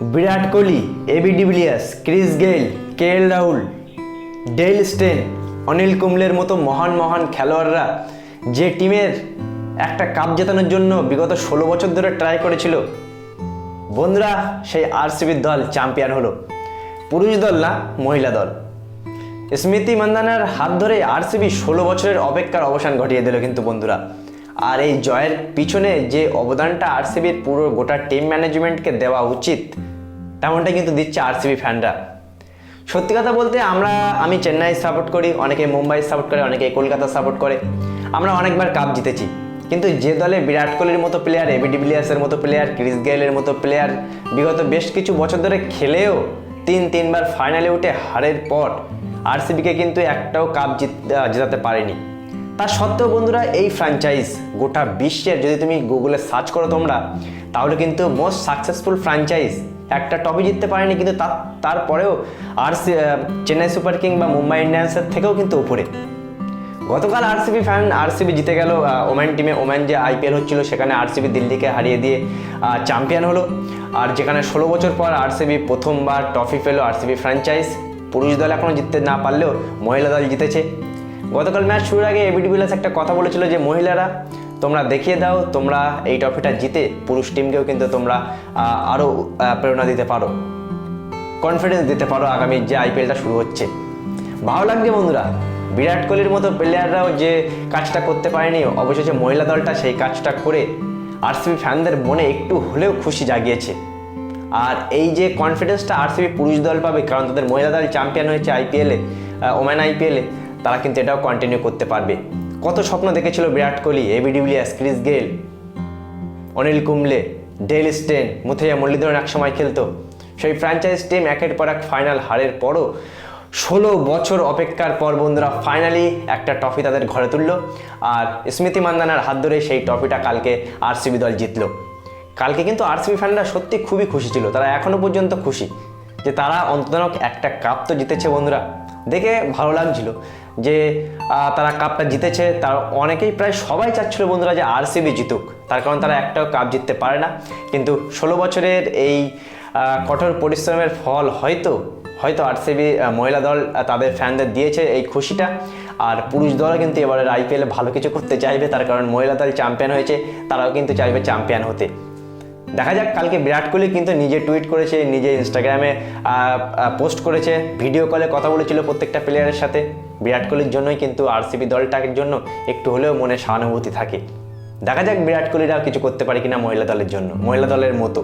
Virat Kohli AB de Villiers Chris Gayle K L Rahul Dale Steyn Anil কুম্বলের মতো মহান মহান খেলোয়াড়রা যে টিমের একটা কাপ জেতানোর জন্য বিগত ষোলো বছর ধরে ট্রাই করেছিল। বন্ধুরা, সেই আরসিবির দল চ্যাম্পিয়ন হলো। পুরুষ দল না, মহিলা দল। স্মৃতি মান্দানার হাত ধরে আরসিবি ষোলো বছরের অপেক্ষার অবসান ঘটিয়ে দিল কিন্তু বন্ধুরা। আর এই জয়ের পিছনে যে অবদানটা আরসিবির পুরো গোটা টিম ম্যানেজমেন্টকে দেওয়া উচিত তেমনটা কিন্তু দিচ্ছে আরসিবি ফ্যানরা। সত্যি কথা বলতে আমরা, আমি চেন্নাই সাপোর্ট করি, অনেকে মুম্বাই সাপোর্ট করে, অনেকে কলকাতা সাপোর্ট করে। আমরা অনেকবার কাপ জিতেছি। কিন্তু যে দলে বিরাট কোহলির মতো প্লেয়ার এবি ডিভিলিয়ার্সের মতো প্লেয়ার ক্রিস গেইলের মতো প্লেয়ার বিগত বেশ কিছু বছর ধরে খেলেও তিন, তিনবার ফাইনালে উঠে হারের পর আরসিবিকে কিন্তু একটাও কাপ জিত জেতাতে পারেনি। তা সত্ত্বেও বন্ধুরা, এই ফ্র্যাঞ্চাইজ গোটা বিশ্বের, যদি তুমি গুগলে সার্চ করো তোমরা, তাহলে কিন্তু মোস্ট সাকসেসফুল ফ্র্যাঞ্চাইজ একটা টপি জিততে পারেনি, কিন্তু তার তারপরেও আর চেন্নাই সুপার কিং বা মুম্বাই ইন্ডিয়ান্সের থেকেও কিন্তু উপরে। গতকাল আরসিবি ফ্যান আরসিবি জিতে গেল ওম্যান টিমে ওম্যান যে আইপিএল হচ্ছিল, সেখানে আরসিবি দিল্লিকে হারিয়ে দিয়ে চ্যাম্পিয়ন হলো। আর যেখানে ষোলো বছর পর আরসিবি প্রথমবার ট্রফি পেল আরসিবি ফ্র্যাঞ্চাইজ পুরুষ দল এখনও জিততে না পারলেও মহিলা দল জিতেছে। গতকাল ম্যাচ শুরুর আগে এবিডি বিলাস একটা কথা বলেছিল যে মহিলারা তোমরা দেখিয়ে দাও, তোমরা এই ট্রফিটা জিতে পুরুষ টিমকেও কিন্তু তোমরা আরও প্রেরণা দিতে পারো। কনফিডেন্স দিতে পারো আগামী যে আইপিএলটা শুরু হচ্ছে। ভালো লাগছে বন্ধুরা। বিরাট কোহলির মতো প্লেয়াররাও যে কাজটা করতে পারেনি, অবশেষে মহিলা দলটা সেই কাজটা করে আরসিবি ফ্যানদের মনে একটু হলেও খুশি জাগিয়েছে। আর এই যে কনফিডেন্সটা আরসিবি পুরুষ দল পাবে, কারণ তাদের মহিলা দল চ্যাম্পিয়ন হয়েছে আইপিএলে ওম্যান আইপিএলে তারা কিন্তু এটাও কন্টিনিউ করতে পারবে। কত স্বপ্ন দেখেছিল Virat Kohli AB de Villiers Chris Gayle Anil Kumble Dale Steyn, Muttiah Muralitharan এক সময় খেলতো। সেই ফ্র্যাঞ্চাইজ টিম একের পর এক ফাইনাল হারের পরও ষোলো বছর অপেক্ষার পর বন্ধুরা ফাইনালি একটা ট্রফি তাদের ঘরে তুললো আর স্মৃতি মান্দানার হাত ধরে সেই ট্রফিটা কালকে আরসিবি দল জিতলো। কালকে কিন্তু আরসিবি ফ্যানরা সত্যি খুবই খুশি ছিল, তারা এখনও পর্যন্ত খুশি যে তারা অন্তত একটা কাপ তো জিতেছে বন্ধুরা। দেখে ভালো লাগছিল। যে তারা কাপটা জিতেছে, তার অনেকেই প্রায় সবাই চাচ্ছিল বন্ধুরা যে আরসিবি জিতুক। তার কারণ তারা একটাও কাপ জিততে পারে না। কিন্তু ষোলো বছরের এই কঠোর পরিশ্রমের ফল হয়তো হয়তো আরসিবি মহিলা দল তাদের ফ্যানদের দিয়েছে এই খুশিটা। আর পুরুষ দলও কিন্তু এবারের আইপিএলে ভালো কিছু করতে চাইবে। তার কারণ মহিলা দল চ্যাম্পিয়ন হয়েছে, তারাও কিন্তু চাইবে চ্যাম্পিয়ন হতে। দেখা যাক, কালকে বিরাট কোহলি কিন্তু নিজে টুইট করেছে, নিজে ইনস্টাগ্রামে পোস্ট করেছে ভিডিও কলে কথা বলেছিল প্রত্যেকটা প্লেয়ারের সাথে। বিরাট কোহলির জন্যই কিন্তু আরসিবি দলটার জন্য একটু হলেও মনে সহানুভূতি থাকে। দেখা যাক বিরাট কোহলিরা কিছু করতে পারে কিনা মহিলা দলের জন্য, মহিলা দলের মতো।